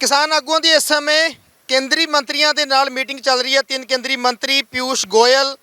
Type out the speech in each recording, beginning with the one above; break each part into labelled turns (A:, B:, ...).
A: ਕਿਸਾਨ ਆਗੂਆਂ ਦੀ ਇਸ ਸਮੇਂ ਕੇਂਦਰੀ ਮੰਤਰੀਆਂ ਦੇ ਨਾਲ ਮੀਟਿੰਗ ਚੱਲ ਰਹੀ ਹੈ। ਤਿੰਨ ਕੇਂਦਰੀ ਮੰਤਰੀ ਪਿਊਸ਼ ਗੋਇਲ,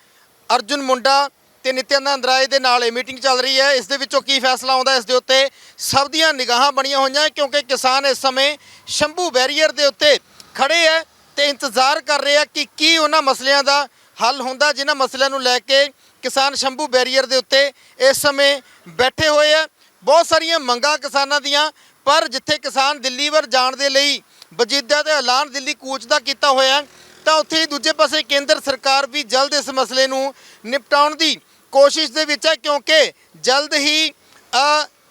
A: ਅਰਜੁਨ ਮੁੰਡਾ ਤੇ ਨਿਤਿਆਨੰਦ ਰਾਏ ਦੇ ਨਾਲ ਇਹ ਮੀਟਿੰਗ ਚੱਲ ਰਹੀ ਹੈ। ਇਸ ਦੇ ਵਿੱਚੋਂ ਕੀ ਫੈਸਲਾ ਆਉਂਦਾ ਇਸ ਦੇ ਉੱਤੇ ਸਭ ਦੀਆਂ ਨਿਗਾਹਾਂ ਬਣੀਆਂ ਹੋਈਆਂ ਕਿਉਂਕਿ ਕਿਸਾਨ ਇਸ ਸਮੇਂ ਸ਼ੰਭੂ ਬੈਰੀਅਰ ਦੇ ਉੱਤੇ ਖੜੇ ਹੈ ਤੇ ਇੰਤਜ਼ਾਰ ਕਰ ਰਹੇ ਆ ਕਿ ਕੀ ਉਹਨਾਂ ਮਸਲਿਆਂ ਦਾ ਹੱਲ ਹੁੰਦਾ, ਜਿਨ੍ਹਾਂ ਮਸਲਿਆਂ ਨੂੰ ਲੈ ਕੇ ਕਿਸਾਨ ਸ਼ੰਭੂ ਬੈਰੀਅਰ ਦੇ ਉੱਤੇ ਇਸ ਸਮੇਂ ਬੈਠੇ ਹੋਏ ਆ ਬਹੁਤ ਸਾਰੀਆਂ ਮੰਗਾਂ ਕਿਸਾਨਾਂ ਦੀਆਂ, ਪਰ ਜਿੱਥੇ ਕਿਸਾਨ ਦਿੱਲੀ ਵੱਲ ਜਾਣ ਦੇ ਲਈ ਵਜੀਦਾ ਤੇ ਐਲਾਨ ਦਿੱਲੀ ਕੂਚ ਦਾ ਕੀਤਾ ਹੋਇਆ, ਤਾਂ ਉੱਥੇ ਹੀ ਦੂਜੇ ਪਾਸੇ ਕੇਂਦਰ ਸਰਕਾਰ ਵੀ ਜਲਦ ਇਸ ਮਸਲੇ ਨੂੰ ਨਿਪਟਾਉਣ ਦੀ ਕੋਸ਼ਿਸ਼ ਦੇ ਵਿੱਚ ਹੈ, ਕਿਉਂਕਿ ਜਲਦ ਹੀ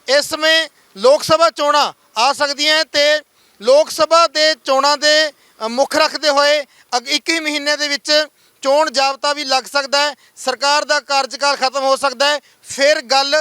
A: ਇਸ ਸਮੇਂ ਲੋਕ ਸਭਾ ਚੋਣਾਂ ਆ ਸਕਦੀਆਂ ਹੈ ਤੇ ਲੋਕ ਸਭਾ ਦੇ ਚੋਣਾਂ ਦੇ ਮੁੱਖ ਰੱਖਦੇ ਹੋਏ ਅਗ- ਇੱਕ ਹੀ ਮਹੀਨੇ ਦੇ ਵਿੱਚ ਚੋਣ ਜਾਬਤਾ ਵੀ ਲੱਗ ਸਕਦਾ ਹੈ, ਸਰਕਾਰ ਦਾ ਕਾਰਜਕਾਲ ਖਤਮ ਹੋ ਸਕਦਾ ਹੈ, ਫਿਰ ਗੱਲ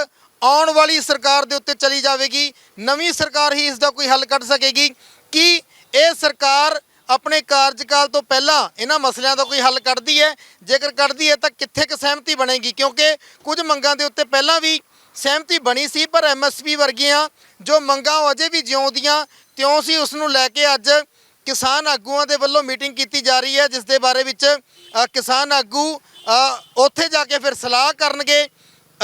A: ਆਉਣ ਵਾਲੀ ਸਰਕਾਰ ਦੇ ਉੱਤੇ ਚਲੀ ਜਾਵੇਗੀ, ਨਵੀਂ ਸਰਕਾਰ ਹੀ ਇਸ ਦਾ ਕੋਈ ਹੱਲ ਕੱਢ ਸਕੇਗੀ। ਕਿ ਇਹ ਸਰਕਾਰ ਆਪਣੇ ਕਾਰਜਕਾਲ ਤੋਂ ਪਹਿਲਾਂ ਇਹਨਾਂ ਮਸਲਿਆਂ ਦਾ ਕੋਈ ਹੱਲ ਕੱਢਦੀ ਹੈ? ਜੇਕਰ ਕੱਢਦੀ ਹੈ ਤਾਂ ਕਿੱਥੇ ਕੁ ਸਹਿਮਤੀ ਬਣੇਗੀ? ਕਿਉਂਕਿ ਕੁਝ ਮੰਗਾਂ ਦੇ ਉੱਤੇ ਪਹਿਲਾਂ ਵੀ ਸਹਿਮਤੀ ਬਣੀ ਸੀ, ਪਰ ਐਮਐਸਪੀ ਵਰਗੀਆਂ ਜੋ ਮੰਗਾਂ ਉਹ ਅਜੇ ਵੀ ਜਿਉਂਦੀਆਂ, ਤਿਉਂ ਸੀ ਉਸ ਨੂੰ ਲੈ ਕੇ ਅੱਜ ਕਿਸਾਨ ਆਗੂਆਂ ਦੇ ਵੱਲੋਂ ਮੀਟਿੰਗ ਕੀਤੀ ਜਾ ਰਹੀ ਹੈ, ਜਿਸ ਦੇ ਬਾਰੇ ਵਿੱਚ ਕਿਸਾਨ ਆਗੂ ਉੱਥੇ ਜਾ ਕੇ ਫਿਰ ਸਲਾਹ ਕਰਨਗੇ।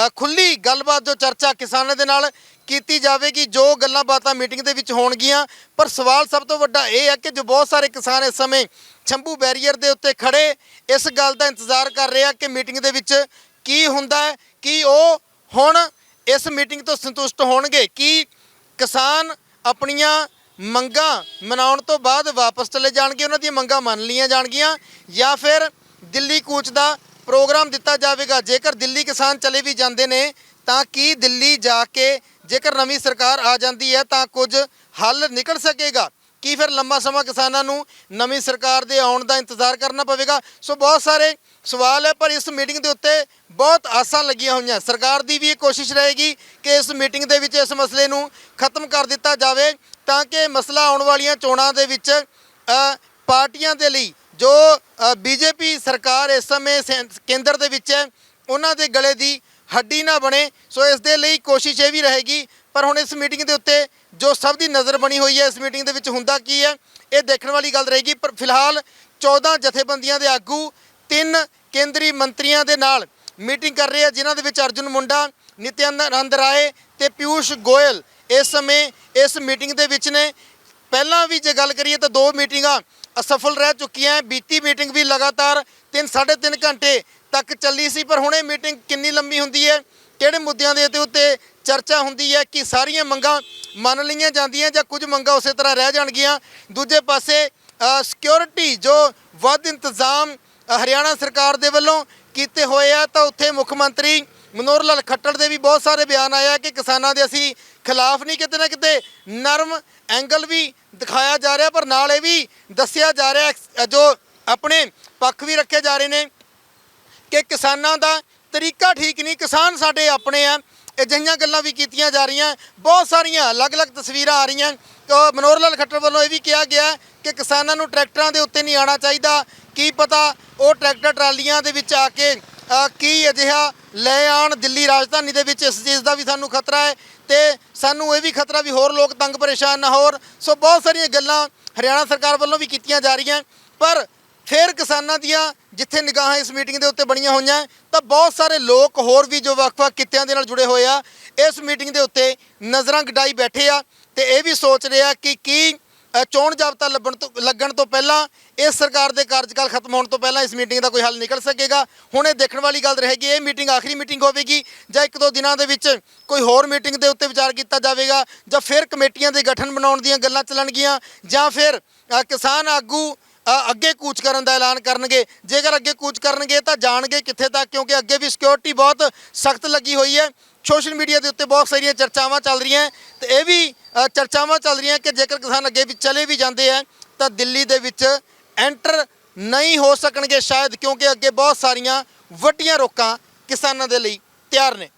A: ਖੁੱਲੀ ਗੱਲਬਾਤ ਜੋ ਚਰਚਾ ਕਿਸਾਨਾਂ ਦੇ ਨਾਲ ਕੀਤੀ ਜਾਵੇਗੀ, ਜੋ ਗੱਲਾਂ ਬਾਤਾਂ ਮੀਟਿੰਗ ਦੇ ਵਿੱਚ ਹੋਣਗੀਆਂ। ਪਰ ਸਵਾਲ ਸਭ ਤੋਂ ਵੱਡਾ ਇਹ ਹੈ ਕਿ ਜੋ ਬਹੁਤ ਸਾਰੇ ਕਿਸਾਨ ਇਸ ਸਮੇਂ ਛੰਭੂ ਬੈਰੀਅਰ ਦੇ ਉੱਤੇ ਖੜੇ, ਇਸ ਗੱਲ ਦਾ ਇੰਤਜ਼ਾਰ ਕਰ ਰਹੇ ਆ ਕਿ ਮੀਟਿੰਗ ਦੇ ਵਿੱਚ ਕੀ ਹੁੰਦਾ ਹੈ, ਕਿ ਉਹ ਹੁਣ ਇਸ ਮੀਟਿੰਗ ਤੋਂ ਸੰਤੁਸ਼ਟ ਹੋਣਗੇ, ਕਿ ਕਿਸਾਨ ਆਪਣੀਆਂ ਮੰਗਾਂ ਮਨਾਉਣ ਤੋਂ ਬਾਅਦ ਵਾਪਸ ਚਲੇ ਜਾਣਗੇ, ਉਹਨਾਂ ਦੀਆਂ ਮੰਗਾਂ ਮੰਨ ਲਈਆਂ ਜਾਣਗੀਆਂ, ਜਾਂ ਫਿਰ ਦਿੱਲੀ ਕੂਚ ਦਾ ਪ੍ਰੋਗਰਾਮ ਦਿੱਤਾ ਜਾਵੇਗਾ। ਜੇਕਰ ਦਿੱਲੀ ਕਿਸਾਨ ਚਲੇ ਵੀ ਜਾਂਦੇ ਨੇ, ਤਾਂ ਕੀ ਦਿੱਲੀ ਜਾ ਕੇ ਜੇਕਰ ਨਵੀਂ ਸਰਕਾਰ ਆ ਜਾਂਦੀ ਹੈ, ਤਾਂ ਕੁਝ ਹੱਲ ਨਿਕਲ ਸਕੇਗਾ? ਕੀ ਫਿਰ ਲੰਮਾ ਸਮਾਂ ਕਿਸਾਨਾਂ ਨੂੰ ਨਵੀਂ ਸਰਕਾਰ ਦੇ ਆਉਣ ਦਾ ਇੰਤਜ਼ਾਰ ਕਰਨਾ ਪਵੇਗਾ? ਸੋ ਬਹੁਤ ਸਾਰੇ ਸਵਾਲ ਹੈ, ਪਰ ਇਸ ਮੀਟਿੰਗ ਦੇ ਉੱਤੇ ਬਹੁਤ ਆਸਾਂ ਲੱਗੀਆਂ ਹੋਈਆਂ। ਸਰਕਾਰ ਦੀ ਵੀ ਇਹ ਕੋਸ਼ਿਸ਼ ਰਹੇਗੀ ਕਿ ਇਸ ਮੀਟਿੰਗ ਦੇ ਵਿੱਚ ਇਸ ਮਸਲੇ ਨੂੰ ਖਤਮ ਕਰ ਦਿੱਤਾ ਜਾਵੇ, ਤਾਂ ਕਿ ਮਸਲਾ ਆਉਣ ਵਾਲੀਆਂ ਚੋਣਾਂ ਦੇ ਵਿੱਚ ਪਾਰਟੀਆਂ ਦੇ ਲਈ ਜੋ ਬੀਜੇਪੀ ਸਰਕਾਰ ਇਸ ਸਮੇਂ ਸੈਂ- ਕੇਂਦਰ ਦੇ ਵਿੱਚ ਹੈ, ਉਹਨਾਂ ਦੇ ਗਲੇ ਦੀ ਹੱਡੀ ਨਾ ਬਣੇ, ਸੋ ਇਸ ਦੇ ਲਈ ਕੋਸ਼ਿਸ਼ ਇਹ ਵੀ ਰਹੇਗੀ। ਪਰ ਹੁਣ ਇਸ ਮੀਟਿੰਗ ਦੇ ਉੱਤੇ ਜੋ ਸਭ ਦੀ ਨਜ਼ਰ ਬਣੀ ਹੋਈ ਹੈ, ਇਸ ਮੀਟਿੰਗ ਦੇ ਵਿੱਚ ਹੁੰਦਾ ਕੀ ਹੈ, ਇਹ ਦੇਖਣ ਵਾਲੀ ਗੱਲ ਰਹੇਗੀ। ਪਰ ਫਿਲਹਾਲ 14 ਜਥੇਬੰਦੀਆਂ ਦੇ ਆਗੂ, ਤਿੰਨ ਕੇਂਦਰੀ ਮੰਤਰੀਆਂ ਦੇ ਨਾਲ ਮੀਟਿੰਗ ਕਰ ਰਹੇ ਆ, ਜਿਨ੍ਹਾਂ ਦੇ ਵਿੱਚ ਅਰਜੁਨ ਮੁੰਡਾ, ਨਿਤਿਆਨੰਦ ਰਾਏ ਤੇ ਪਿਊਸ਼ ਗੋਇਲ ਇਸ ਸਮੇਂ ਇਸ ਮੀਟਿੰਗ ਦੇ ਵਿੱਚ ਨੇ। ਪਹਿਲਾਂ ਵੀ ਜੇ ਗੱਲ ਕਰੀਏ ਤਾਂ ਦੋ ਮੀਟਿੰਗਾਂ ਅਸਫਲ ਰਹਿ ਚੁੱਕੀਆਂ ਹੈ। ਬੀਤੀ ਮੀਟਿੰਗ ਵੀ ਲਗਾਤਾਰ 3 3.5 ਘੰਟੇ ਤੱਕ ਚੱਲੀ ਸੀ, ਪਰ ਹੁਣ ਇਹ ਮੀਟਿੰਗ ਕਿੰਨੀ ਲੰਬੀ ਹੁੰਦੀ ਹੈ, ਕਿਹੜੇ ਮੁੱਦਿਆਂ ਦੇ ਉੱਤੇ ਚਰਚਾ ਹੁੰਦੀ ਹੈ ਕਿ ਸਾਰੀਆਂ ਮੰਗਾਂ ਮੰਨ ਲਈਆਂ ਜਾਂਦੀਆਂ ਜਾਂ ਕੁਝ ਮੰਗਾਂ ਉਸੇ ਤਰ੍ਹਾਂ ਰਹਿ ਜਾਣਗੀਆਂ ਦੂਜੇ ਪਾਸੇ ਸਿਕਿਉਰਿਟੀ ਜੋ ਵੱਧ ਇੰਤਜ਼ਾਮ ਹਰਿਆਣਾ ਸਰਕਾਰ ਦੇ ਵੱਲੋਂ ਕੀਤੇ ਹੋਏ ਆ, ਤਾਂ ਉੱਥੇ ਮੁੱਖ ਮੰਤਰੀ ਮਨੋਹਰ ਲਾਲ ਖੱਟੜ ਦੇ ਵੀ ਬਹੁਤ ਸਾਰੇ ਬਿਆਨ ਆਇਆ ਕਿ ਕਿਸਾਨਾਂ ਦੇ ਅਸੀਂ ਖਿਲਾਫ ਨਹੀਂ ਕਿਤੇ ਨਾ ਕਿਤੇ ਨਰਮ ਐਂਗਲ ਵੀ ਦਿਖਾਇਆ ਜਾ ਰਿਹਾ, ਪਰ ਨਾਲ ਇਹ ਵੀ ਦੱਸਿਆ ਜਾ ਰਿਹਾ ਜੋ ਆਪਣੇ ਪੱਖ ਵੀ ਰੱਖੇ ਜਾ ਰਹੇ ਨੇ ਕਿ ਕਿਸਾਨਾਂ ਦਾ ਤਰੀਕਾ ਠੀਕ ਨਹੀਂ, ਕਿਸਾਨ ਸਾਡੇ ਆਪਣੇ ਆ, ਅਜਿਹੀਆਂ ਗੱਲਾਂ ਵੀ ਕੀਤੀਆਂ ਜਾ ਰਹੀਆਂ, ਬਹੁਤ ਸਾਰੀਆਂ ਅਲੱਗ-ਅਲੱਗ ਤਸਵੀਰਾਂ ਆ ਰਹੀਆਂ ਮਨੋਹਰ ਲਾਲ ਖੱਟਰ ਵੱਲੋਂ ਇਹ ਵੀ ਕਿਹਾ ਗਿਆ ਕਿ ਕਿਸਾਨਾਂ ਨੂੰ ਟਰੈਕਟਰਾਂ ਦੇ ਉੱਤੇ ਨਹੀਂ ਆਉਣਾ ਚਾਹੀਦਾ, ਕੀ ਪਤਾ ਉਹ ਟਰੈਕਟਰ ਟਰਾਲੀਆਂ ਦੇ ਵਿੱਚ ਆ ਕੇ ਕੀ ਅਜਿਹਾ ਲੈ ਆਣ ਦਿੱਲੀ ਰਾਜਧਾਨੀ ਦੇ ਵਿੱਚ ਇਸ ਚੀਜ਼ ਦਾ ਵੀ ਸਾਨੂੰ ਖਤਰਾ ਹੈ ਤੇ ਸਾਨੂੰ ਇਹ ਵੀ ਖਤਰਾ ਵੀ ਹੋਰ ਲੋਕ ਤੰਗ ਪਰੇਸ਼ਾਨ ਨਾ ਹੋਰ। ਸੋ ਬਹੁਤ ਸਾਰੀਆਂ ਗੱਲਾਂ ਹਰਿਆਣਾ ਸਰਕਾਰ ਵੱਲੋਂ ਵੀ ਕੀਤੀਆਂ ਜਾ ਰਹੀਆਂ। ਪਰ ਫਿਰ ਕਿਸਾਨਾਂ ਦੀਆਂ ਜਿੱਥੇ ਨਿਗਾਹਾਂ ਇਸ ਮੀਟਿੰਗ ਦੇ ਉੱਤੇ ਬਣੀਆਂ ਹੋਈਆਂ, ਤਾਂ ਬਹੁਤ ਸਾਰੇ ਲੋਕ ਹੋਰ ਵੀ ਜੋ ਵੱਖ-ਵੱਖ ਕਿੱਤਿਆਂ ਦੇ ਨਾਲ ਜੁੜੇ ਹੋਏ ਆ, ਇਸ ਮੀਟਿੰਗ ਦੇ ਉੱਤੇ ਨਜ਼ਰਾਂ ਗਡਾਈ ਬੈਠੇ ਆ ਤੇ ਇਹ ਵੀ ਸੋਚ ਰਹੇ ਆ ਕਿ ਕੀ ਚੋਣ ਜਾਬਤਾ ਲੱਭਣ ਤੋਂ, ਲੱਗਣ ਤੋਂ ਪਹਿਲਾਂ, ਇਸ ਸਰਕਾਰ ਦੇ ਕਾਰਜਕਾਲ ਖਤਮ ਹੋਣ ਤੋਂ ਪਹਿਲਾਂ ਇਸ ਮੀਟਿੰਗ ਦਾ ਕੋਈ ਹੱਲ ਨਿਕਲ ਸਕੇਗਾ। ਹੁਣ ਇਹ ਦੇਖਣ ਵਾਲੀ ਗੱਲ ਰਹੇਗੀ, ਇਹ ਮੀਟਿੰਗ ਆਖਰੀ ਮੀਟਿੰਗ ਹੋਵੇਗੀ, ਜਾਂ ਇੱਕ ਦੋ ਦਿਨਾਂ ਦੇ ਵਿੱਚ ਕੋਈ ਹੋਰ ਮੀਟਿੰਗ ਦੇ ਉੱਤੇ ਵਿਚਾਰ ਕੀਤਾ ਜਾਵੇਗਾ, ਜਾਂ ਫਿਰ ਕਮੇਟੀਆਂ ਦੇ ਗਠਨ ਬਣਾਉਣ ਦੀਆਂ ਗੱਲਾਂ ਚੱਲਣਗੀਆਂ, ਜਾਂ ਫਿਰ ਕਿਸਾਨ ਆਗੂ ਅ, ਅੱਗੇ ਕੂਚ ਕਰਨ ਦਾ ਐਲਾਨ ਕਰਨਗੇ। ਜੇਕਰ ਅੱਗੇ ਕੂਚ ਕਰਨਗੇ ਤਾਂ ਜਾਣਗੇ ਕਿੱਥੇ ਤੱਕ ਕਿਉਂਕਿ ਅੱਗੇ ਵੀ ਸਿਕਿਉਰਿਟੀ ਬਹੁਤ ਸਖਤ ਲੱਗੀ ਹੋਈ ਹੈ। ਸੋਸ਼ਲ ਮੀਡੀਆ ਦੇ ਉੱਤੇ ਬਹੁਤ ਸਾਰੀਆਂ ਚਰਚਾਵਾਂ ਚੱਲ ਰਹੀਆਂ ਤੇ ਇਹ ਵੀ ਅ, ਚਰਚਾਵਾਂ ਚੱਲ ਰਹੀਆਂ ਕਿ ਜੇਕਰ ਕਿਸਾਨ ਅੱਗੇ ਵੀ ਚਲੇ ਵੀ ਜਾਂਦੇ ਆ ਤਾਂ ਦਿੱਲੀ ਦੇ ਵਿੱਚ ਐਂਟਰ ਨਹੀਂ ਹੋ ਸਕਣਗੇ ਸ਼ਾਇਦ ਕਿਉਂਕਿ ਅੱਗੇ ਬਹੁਤ ਸਾਰੀਆਂ ਵੱਡੀਆਂ ਰੋਕਾਂ ਕਿਸਾਨਾਂ ਦੇ ਲਈ ਤਿਆਰ ਨੇ।